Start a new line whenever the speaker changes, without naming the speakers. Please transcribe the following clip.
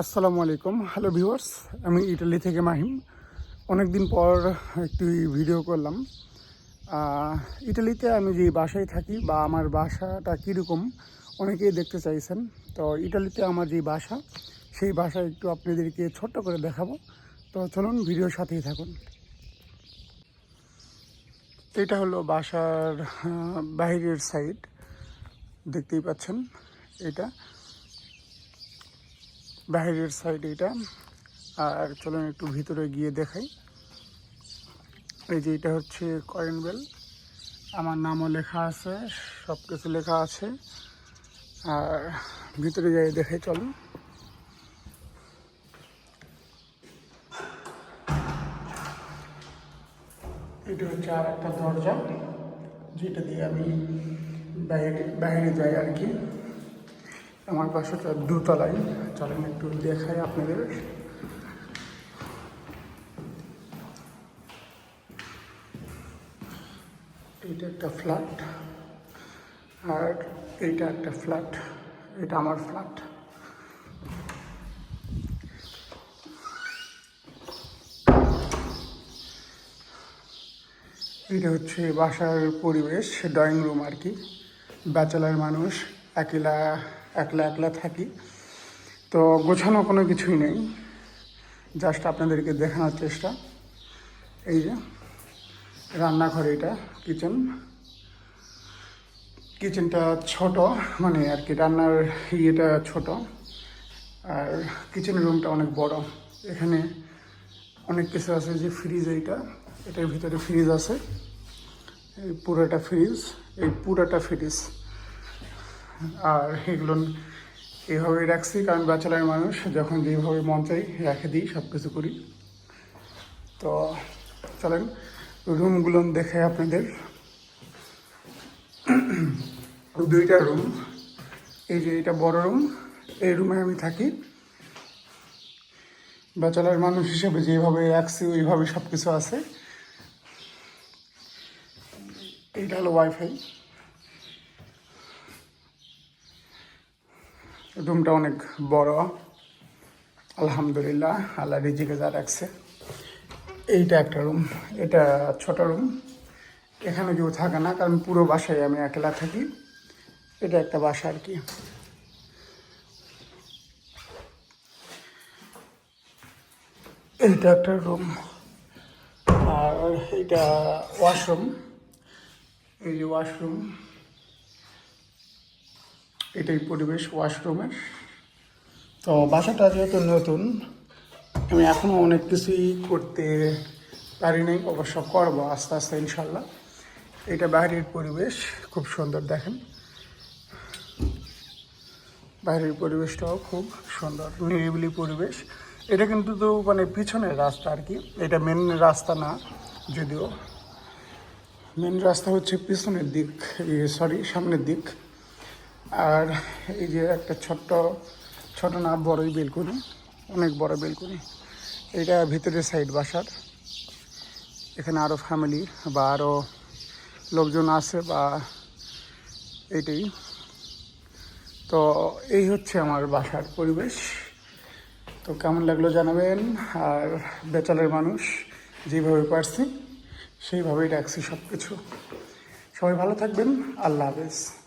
আসসালামু আলাইকুম। Hello viewers আমি ইটালি থেকে মাহিম। অনেক দিন পর একটি ভিডিও করলাম। ইটালিতে আমি যে বাসায় থাকি বা আমার বাসাটা কীরকম, অনেকেই দেখতে চাইছেন। তো ইটালিতে আমার যে বাসা, সেই বাসা একটু আপনাদেরকে ছোট্ট করে দেখাবো। তো চলুন ভিডিওর সাথেই থাকুন। এটা হলো বাসার বাইরের সাইড দেখতেই পাচ্ছেন এটা। বাইরের সাইড এটা। আর চলুন একটু ভিতরে গিয়ে দেখাই। এই যে এটা হচ্ছে কয়েন বেল আমার নামও লেখা আছে সব কিছু লেখা আছে। আর ভিতরে যাই দেখাই, চলুন। এটা হচ্ছে আর একটা দরজা, যেটা দিয়ে আমি বাইরে বাইরে যাই আর কি। আমার বাসাটা দুতলায়। চলেন একটু দেখাই আপনাদের। এইটা একটা ফ্ল্যাট। আর এইটা একটা ফ্ল্যাট। এটা আমার ফ্ল্যাট। এটা হচ্ছে বাসার পরিবেশ, ড্রয়িং রুম আর কি। ব্যাচেলার মানুষ, একলা একলা একলা থাকি। তো গোছানো কোনো কিছুই নেই। জাস্ট আপনাদেরকে দেখানোর চেষ্টা। এই যে, রান্নাঘর এটা কিচেন কিচেনটা ছোট মানে আর কি রান্নার ইয়েটা ছোট। আর কিচেন রুমটা অনেক বড়। এখানে অনেক কিছু আছে যে ফ্রিজ এইটা। এটার ভিতরে ফ্রিজ আছে। এই পুরোটা ফ্রিজ এই পুরোটা ফ্রিজ আর এগুলো এইভাবেই রাখছি, কারণ ব্যাচেলার মানুষ, যখন যেভাবে মন চাই রেখে দিই সব কিছু করি। তো চলেন, রুমগুলো দেখে আপনাদের। দুইটা রুম, এই যে এটা বড় রুম, এই রুমে আমি থাকি। ব্যাচেলার মানুষ হিসেবে যেভাবে রাখছি, ওইভাবে সব কিছু আছে। এইটা হলো ওয়াইফাই রুমটা অনেক বড়। আলহামদুলিল্লাহ, আল্লাহ রিজিকে যা রাখছে। এইটা একটা রুম, এটা ছোট রুম। এখানে কেউ থাকে না, কারণ পুরো বাসায় আমি একলা থাকি। এটা একটা বাসা আর কি। এইটা একটা রুম। আর এটা ওয়াশরুম। এই যে ওয়াশরুম। এটাই পরিবেশ ওয়াশরুমের। তো বাসাটা যেহেতু নতুন, আমি এখনও অনেক কিছুই করতে পারি নাই, অবশ্য করব আস্তে আস্তে ইনশাল্লাহ। এটা বাইরের পরিবেশ, খুব সুন্দর দেখেন। বাইরের পরিবেশটাও খুব সুন্দর, নিরিবিলি পরিবেশ। এটা কিন্তু তো মানে পিছনের রাস্তা আর কি, এটা মেন রাস্তা না, যদিও। মেন রাস্তা হচ্ছে পিছনের দিক সরি সামনের দিক। আর এই যে একটা ছোট্ট, ছোট না, বড়ই বেলকুনি, অনেক বড় বেলকুনি। এটা ভিতরের সাইড বাসার। এখানে আরও ফ্যামিলি বা আরও লোকজন আছে বা এটাই তো এই হচ্ছে আমার বাসার পরিবেশ। তো কেমন লাগল জানাবেন? আর বেচালের মানুষ যেভাবে পারছি, সেইভাবেই রাখছি সব কিছু সবাই ভালো থাকবেন। আল্লাহ হাফেজ।